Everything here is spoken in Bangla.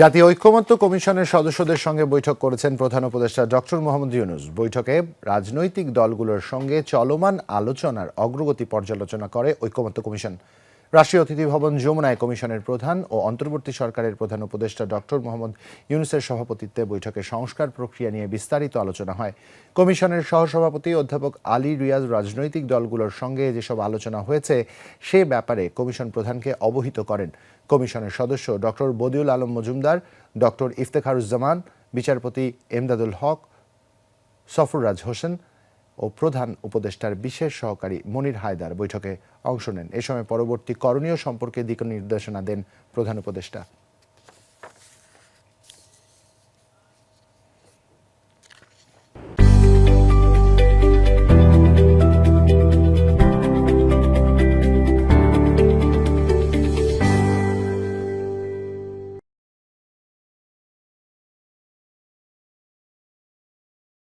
জাতীয় ঐক্যমত্য কমিশনের সদস্যদের সঙ্গে বৈঠক করেছেন প্রধান উপদেষ্টা ডক্টর মোহাম্মদ ইউনুস। বৈঠকে রাজনৈতিক দলগুলোর সঙ্গে চলমান আলোচনার অগ্রগতি পর্যালোচনা করে ঐক্যমত্য কমিশন। রাষ্ট্রীয় অতিথি ভবন যমুনায় কমিশনের প্রধান ও অন্তর্বর্তী সরকারের প্রধান উপদেষ্টা ডক্টর মোহাম্মদ ইউনুসের সভাপতিত্বে বৈঠকে সংস্কার প্রক্রিয়া নিয়ে বিস্তারিত আলোচনা হয়। কমিশনের সহসভাপতি অধ্যাপক আলী রিয়াজ রাজনৈতিক দলগুলোর সঙ্গে যেসব আলোচনা হয়েছে, সে ব্যাপারে কমিশন প্রধানকে অবহিত করেন। কমিশনের সদস্য ডক্টর বদিউল আলম মজুমদার, ডক্টর ইফতেখারুজ্জামান, বিচারপতি এমদাদুল হক, সফররাজ হোসেন ও প্রধান উপদেষ্টার বিশেষ সহকারী মনির হায়দার বৈঠকে অংশ নেন। এ সময় পরবর্তী করণীয় সম্পর্কে দিক নির্দেশনা দেন প্রধান উপদেষ্টা।